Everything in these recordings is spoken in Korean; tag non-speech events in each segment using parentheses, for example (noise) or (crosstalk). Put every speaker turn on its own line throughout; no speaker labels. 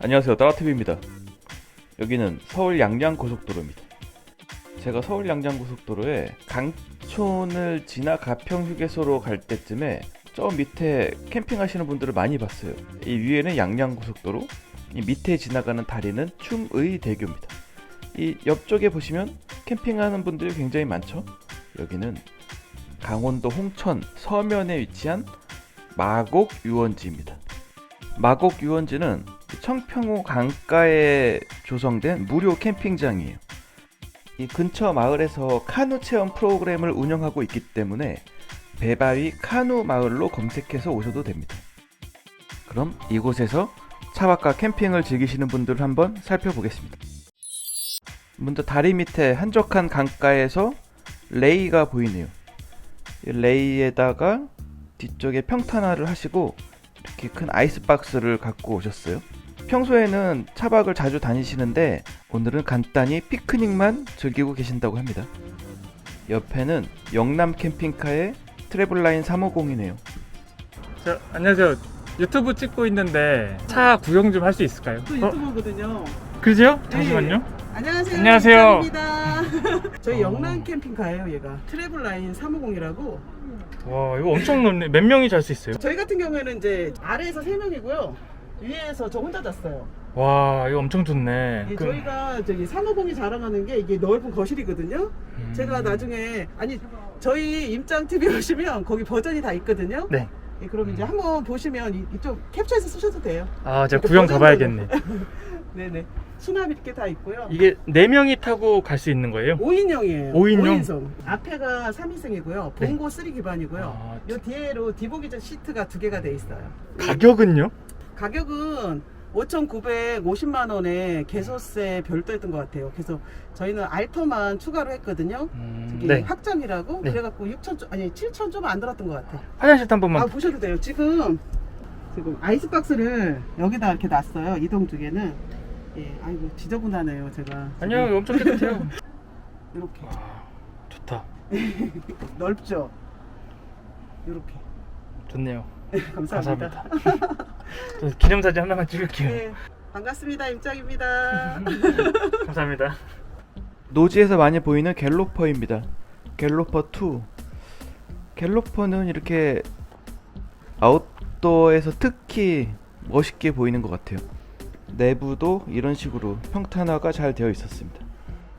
안녕하세요. 따라TV입니다. 여기는 서울 양양고속도로입니다. 제가 서울 양양고속도로에 강촌을 지나 가평휴게소로 갈 때쯤에 저 밑에 캠핑하시는 분들을 많이 봤어요. 이 위에는 양양고속도로 이 밑에 지나가는 다리는 충의대교입니다. 이 옆쪽에 보시면 캠핑하는 분들이 굉장히 많죠? 여기는 강원도 홍천 서면에 위치한 마곡 유원지입니다. 마곡 유원지는 청평호 강가에 조성된 무료 캠핑장이에요. 이 근처 마을에서 카누 체험 프로그램을 운영하고 있기 때문에 배바위 카누 마을로 검색해서 오셔도 됩니다. 그럼 이곳에서 차박과 캠핑을 즐기시는 분들을 한번 살펴보겠습니다. 먼저 다리 밑에 한적한 강가에서 레이가 보이네요. 이 레이에다가 뒤쪽에 평탄화를 하시고 이렇게 큰 아이스박스를 갖고 오셨어요. 평소에는 차박을 자주 다니시는데 오늘은 간단히 피크닉만 즐기고 계신다고 합니다. 옆에는 영남 캠핑카의 트래블라인 350이네요.
저, 안녕하세요. 유튜브 찍고 있는데 차 구경 좀 할 수 있을까요?
또
어?
유튜버거든요.
그죠?
네.
잠시만요.
안녕하세요.
안녕하세요.
입니다. (laughs) 저희
어.
영남 캠핑카예요, 얘가. 트래블라인 350이라고.
와, 이거 엄청 넓네. 몇 명이 잘 수 있어요?
저희 같은 경우에는 이제 아래에서 3명이고요. 위에서 저 혼자 잤어요.
와, 이거 엄청 좋네.
예,
그-
저희가 저기 350이 자랑하는 게 이게 넓은 거실이거든요.
음.
제가 나중에 아니 저희 임장 TV (laughs) 오시면 거기 버전이 다 있거든요.
네.
예, 그럼 이제 한번 보시면 이- 이쪽 캡처해서 쓰셔도 돼요.
아, 제가 구경. 가봐야겠네. (laughs)
네네. 수납 이렇게 다 있고요.
이게 네 명이 타고 갈 수 있는 거예요?
5인용이에요.
5인용?
5인승. 앞에가 3인승이고요.
네.
봉고 3 기반이고요.
아,
요 뒤에로 디보기전 시트가 두 개가 돼 있어요.
가격은요?
가격은 5,950만 원에 개소세 별도였던 것 같아요. 그래서 저희는 알터만 추가로 했거든요.
음,
저기
네.
확장이라고
네.
그래갖고 6천 좀 아니 7천 좀 안 들었던 것 같아요.
화장실도 한 번만.
아 보셔도 돼요. 지금 지금 아이스박스를 여기다 이렇게 놨어요. 이동 중에는 예, 아이고 지저분하네요. 제가
아니요, 엄청 깨끗해요. (laughs)
이렇게
와, 좋다. (laughs)
넓죠. 이렇게
좋네요. (laughs)
감사합니다.
감사합니다. 저 기념사진 하나만 찍을게요.
네, 반갑습니다. 임장입니다. (laughs)
감사합니다.
노지에서 많이 보이는 갤로퍼입니다. 갤로퍼 2. 갤로퍼는 이렇게 아웃도어에서 특히 멋있게 보이는 것 같아요. 내부도 이런 식으로 평탄화가 잘 되어 있었습니다.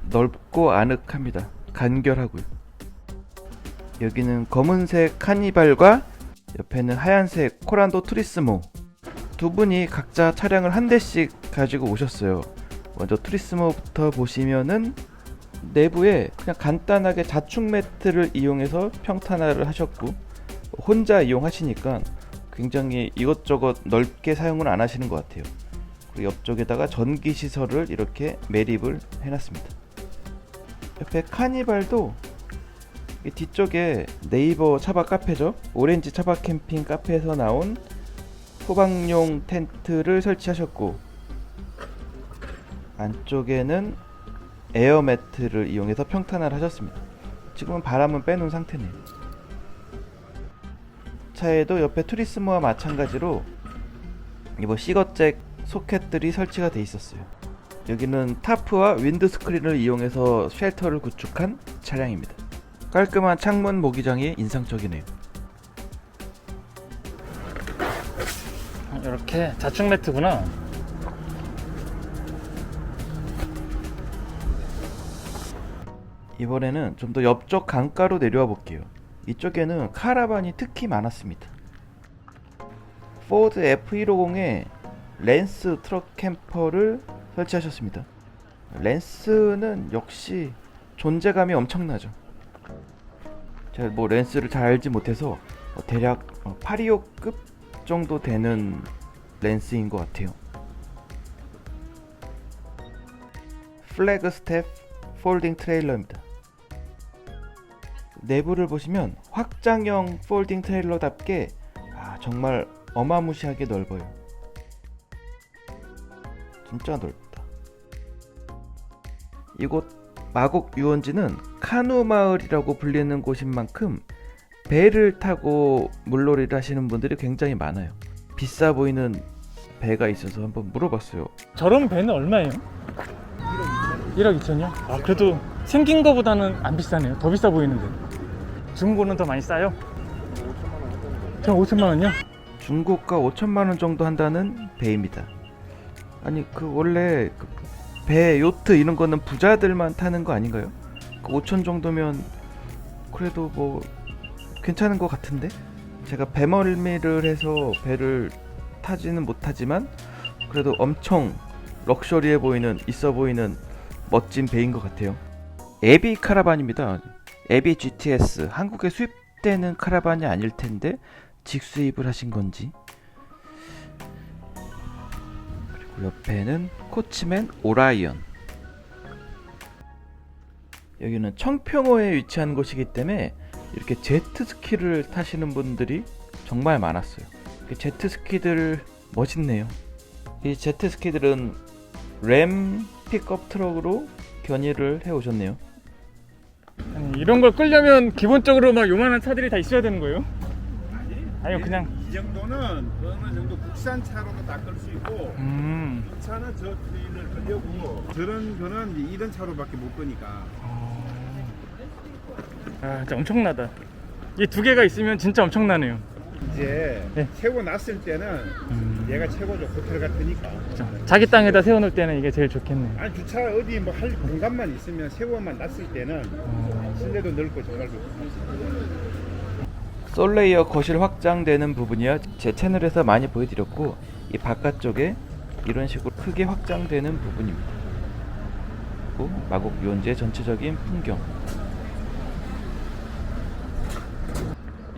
넓고 아늑합니다. 간결하고요. 여기는 검은색 카니발과 옆에는 하얀색 코란도 투리스모 두 분이 각자 차량을 한 대씩 가지고 오셨어요. 먼저 투리스모부터 보시면은 내부에 그냥 간단하게 자축 매트를 이용해서 평탄화를 하셨고 혼자 이용하시니까 굉장히 이것저것 넓게 사용을 안 하시는 것 같아요. 그리고 옆쪽에다가 전기 시설을 이렇게 매립을 해놨습니다. 옆에 카니발도 이 뒤쪽에 네이버 차박 카페죠. 오렌지 차박 캠핑 카페에서 나온 소방용 텐트를 설치하셨고 안쪽에는 에어 매트를 이용해서 평탄화를 하셨습니다. 지금은 바람은 빼놓은 상태네요. 차에도 옆에 투리스모와 마찬가지로 이뭐 시거잭 소켓들이 설치가 돼 있었어요. 여기는 타프와 윈드 스크린을 이용해서 쉘터를 구축한 차량입니다. 깔끔한 창문 모기장이 인상적이네요.
이렇게 자축 매트구나.
이번에는 좀 더 옆쪽 강가로 내려와 볼게요. 이쪽에는 카라반이 특히 많았습니다. 포드 F150에 랜스 트럭 캠퍼를 설치하셨습니다. 랜스는 역시 존재감이 엄청나죠. 제가 뭐 랜스를 잘 알지 못해서 어, 대략 825급 정도 되는 랜스인 것 같아요. 플래그 스텝 폴딩 트레일러입니다. 내부를 보시면 확장형 폴딩 트레일러답게 아, 정말 어마무시하게 넓어요. 진짜 넓다. 이곳 마곡 유원지는 카누 마을이라고 불리는 곳인 만큼 배를 타고 물놀이를 하시는 분들이 굉장히 많아요. 비싸 보이는 배가 있어서 한번 물어봤어요.
저런 배는 얼마예요? 1억 2천이요? 아 그래도 생긴 거보다는 안 비싸네요. 더 비싸 보이는데. 중고는 더 많이 싸요? 저 5천만 원요?
중고가 5천만 원 정도 한다는 배입니다. 아니 그 원래 그 배, 요트 이런 거는 부자들만 타는 거 아닌가요? 그 5천 정도면 그래도 뭐 괜찮은 것 같은데? 제가 배멀미를 해서 배를 타지는 못하지만 그래도 엄청 럭셔리해 보이는 있어 보이는 멋진 배인 것 같아요. 에비 카라반입니다. 에비 GTS 한국에 수입되는 카라반이 아닐 텐데 직수입을 하신 건지 그리고 옆에는 코치맨 오라이언 여기는 청평호에 위치한 곳이기 때문에 이렇게 제트스키를 타시는 분들이 정말 많았어요. 그 제트스키들 멋있네요. 이 제트스키들은 램 픽업 트럭으로 견인을 해 오셨네요.
아니 이런 걸 끌려면 기본적으로 막 요만한 차들이 다 있어야 되는 거예요? 아니요 그냥.
이 정도는 어느 정도 국산 차로도 다끌수 있고
음.
이 차는 저 트레일을 끌려고. 저런 거는 이제 이런 차로밖에 못 끄니까
아 진짜 엄청나다 이 두 개가 있으면 진짜 엄청나네요
이제
네.
세고 났을 때는 얘가 최고죠 호텔 같으니까
진짜. 자기 땅에다 세워놓을 때는 이게 제일 좋겠네
아니 주차 어디 뭐 할 공간만 있으면 세고만 났을 때는 실내도 넓고 정말 좋고
솔레이어 거실 확장되는 부분이야 제 채널에서 많이 보여드렸고 이 바깥쪽에 이런 식으로 크게 확장되는 부분입니다. 그리고 마곡 유원지의 전체적인 풍경.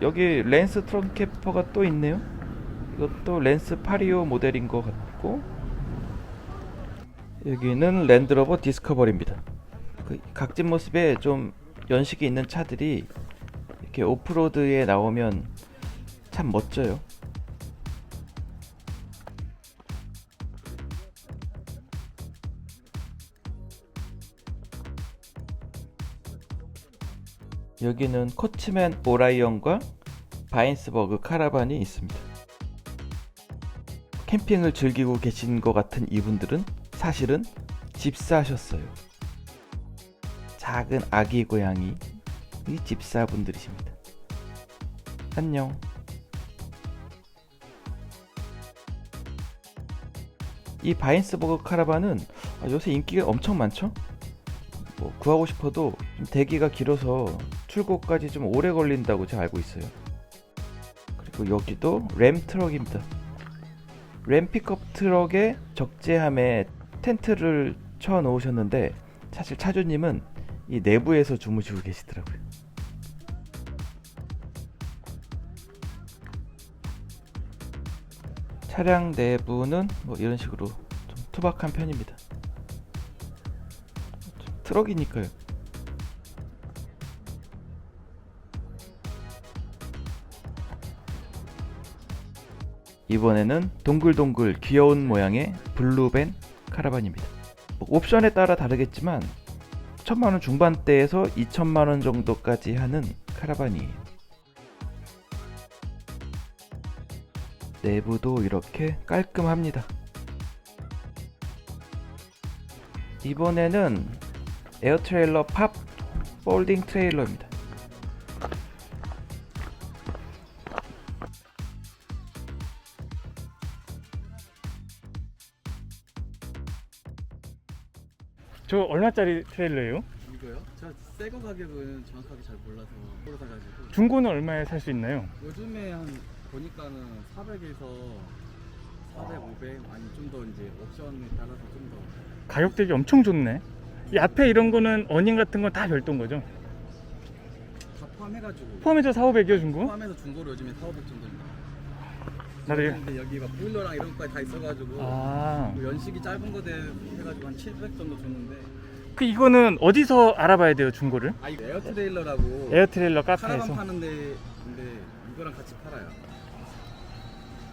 여기 랜스 트렁캐퍼가 또 있네요. 이것도 랜스 파리오 모델인 것 같고 여기는 랜드로버 디스커버리입니다. 그 각진 모습에 좀 연식이 있는 차들이 이렇게 오프로드에 나오면 참 멋져요. 여기는 코치맨 오라이언과 바인스버그 카라반이 있습니다. 캠핑을 즐기고 계신 것 같은 이분들은 사실은 집사셨어요. 작은 아기 고양이 이 집사분들이십니다. 안녕. 이 바인스버그 카라반은 아, 요새 인기가 엄청 많죠? 뭐 구하고 싶어도 좀 대기가 길어서 출고까지 좀 오래 걸린다고 제가 알고 있어요. 그리고 여기도 램 트럭입니다. 램 픽업 트럭에 적재함에 텐트를 쳐 놓으셨는데 사실 차주님은 이 내부에서 주무시고 계시더라고요. 차량 내부는 뭐 이런 식으로 좀 투박한 편입니다. 트럭이니까요. 이번에는 동글동글 귀여운 모양의 블루벤 카라반입니다. 뭐 옵션에 따라 다르겠지만 천만 원 중반대에서 2천만 원 정도까지 하는 카라반이에요. 내부도 이렇게 깔끔합니다. 이번에는 에어 트레일러 팝 폴딩 트레일러입니다.
저 얼마짜리 트레일러예요?
이거요? 제가 새거 가격은 정확하게 잘 몰라서 보러 사가지고
중고는 얼마에 살 수 있나요?
요즘에 한 보니까는 400에서 400, 500 아니 좀 더 이제 옵션에 따라서 좀 더
가격 대비 엄청 좋네 이 앞에 이런 거는 어닝 같은 건 다 별도인 거죠?
다 포함해가지고
포함해서 4, 500이요 중고?
포함해서 중고로 요즘에 4, 500 정도입니다.
나도 이거-
근데 여기 막 보일러랑 이런 거까지 다 있어가지고
아,
뭐 연식이 짧은 거 돼- 해가지고 한 700 정도 줬는데
그 이거는 어디서 알아봐야 돼요 중고를?
아 이거 에어 트레일러라고
에어 트레일러
카라반
카페에서
파는 데 근데 이거랑 같이 팔아요.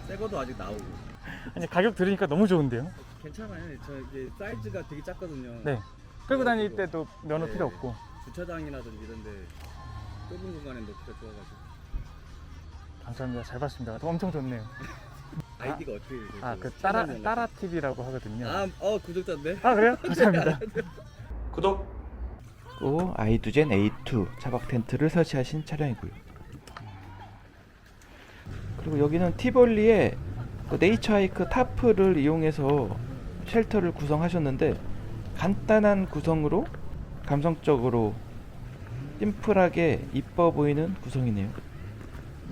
새 거도 아직 나오고
아니 가격 들으니까 너무 좋은데요?
괜찮아요. 저 이게 사이즈가 되게 작거든요.
네 끌고 다닐 때도 면허
네.
필요 없고
주차장이라든지 이런 데 좁은 공간에 넣기가 좋아가지고
감사합니다 잘 봤습니다 엄청 좋네요 (laughs)
아이디가 어떻게 되세요?
아 그 따라 따라 TV라고 하거든요.
아, 어 구독자인데.
아 그래요? (laughs) 감사합니다. 구독.
또 아이두젠 A2 차박 텐트를 설치하신 차량이고요. 그리고 여기는 티볼리에 그 네이처하이크 타프를 이용해서 쉘터를 구성하셨는데 간단한 구성으로 감성적으로 심플하게 이뻐 보이는 구성이네요.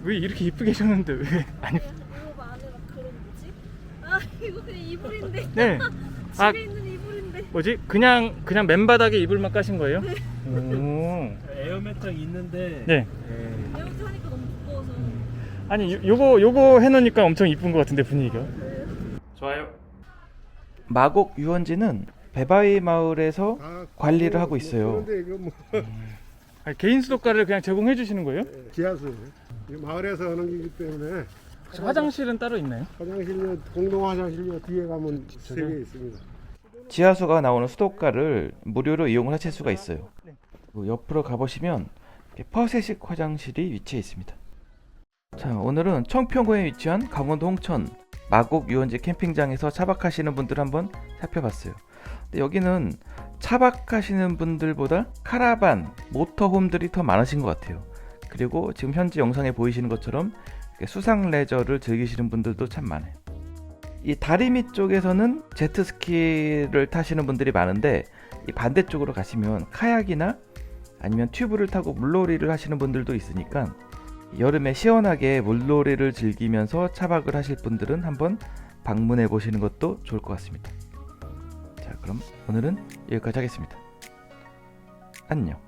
왜 이렇게 이쁘게 하셨는데 왜 (laughs) 아니
이거 안에 막 그런 뭐지? 아 이거 그냥 이불인데
네. (laughs)
집에
아
있는 이불인데
뭐지? 그냥 그냥 맨바닥에 이불만 까신 거예요? 오.
에어매트랑 있는데
네.
이렇게 하니까 너무 무거워서
아니 요, 요거 요거 해놓으니까 엄청 이쁜 것 같은데 분위기가. 좋아요.
마곡 유원지는 배바위 마을에서 관리를 하고 있어요.
그런데 이거 뭐
아니, 개인 수도가를 그냥 제공해 주시는 거예요?
지하수 이 마을에서 하는 거기 때문에
혹시 화장실은 따로 있나요?
화장실요 공동 화장실요 뒤에 가면 세 개 있습니다.
지하수가 나오는 수도가를 무료로 이용을 하실 수가 있어요. 그리고 옆으로 가보시면 이렇게 퍼세식 화장실이 위치해 있습니다. 자, 오늘은 청평구에 위치한 강원도 홍천 마곡 유원지 캠핑장에서 차박하시는 분들 한번 살펴봤어요. 근데 여기는 차박하시는 분들보다 카라반, 모터홈들이 더 많으신 것 같아요. 그리고 지금 현재 영상에 보이시는 것처럼 수상 레저를 즐기시는 분들도 참 많아요. 이 다리미 쪽에서는 제트스키를 타시는 분들이 많은데 이 반대쪽으로 가시면 카약이나 아니면 튜브를 타고 물놀이를 하시는 분들도 있으니까 여름에 시원하게 물놀이를 즐기면서 차박을 하실 분들은 한번 방문해 보시는 것도 좋을 것 같습니다. 자, 그럼 오늘은 여기까지 하겠습니다. 안녕.